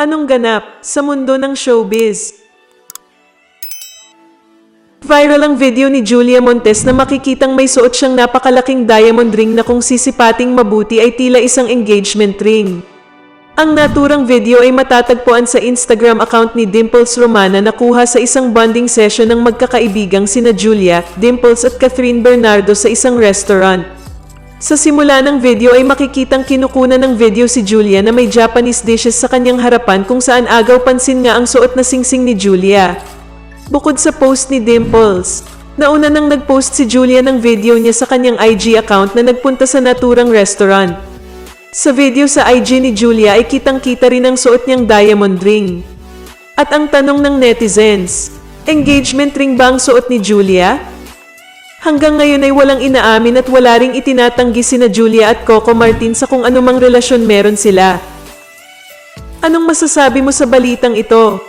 Anong ganap sa mundo ng showbiz? Viral ang video ni Julia Montes na makikitang may suot siyang napakalaking diamond ring na kung sisipating mabuti ay tila isang engagement ring. Ang naturang video ay matatagpuan sa Instagram account ni Dimples Romana na kuha sa isang bonding session ng magkakaibigang sina Julia, Dimples at Catherine Bernardo sa isang restaurant. Sa simula ng video ay makikitang kinukunan ng video si Julia na may Japanese dishes sa kanyang harapan kung saan agaw pansin nga ang suot na singsing ni Julia. Bukod sa post ni Dimples, nauna nang nag-post si Julia ng video niya sa kanyang IG account na nagpunta sa naturang restaurant. Sa video sa IG ni Julia ay kitang-kita rin ang suot niyang diamond ring. At ang tanong ng netizens, engagement ring ba ang suot ni Julia? Hanggang ngayon ay walang inaamin at wala ring itinatanggi sina Julia at Coco Martin sa kung anumang relasyon meron sila. Anong masasabi mo sa balitang ito?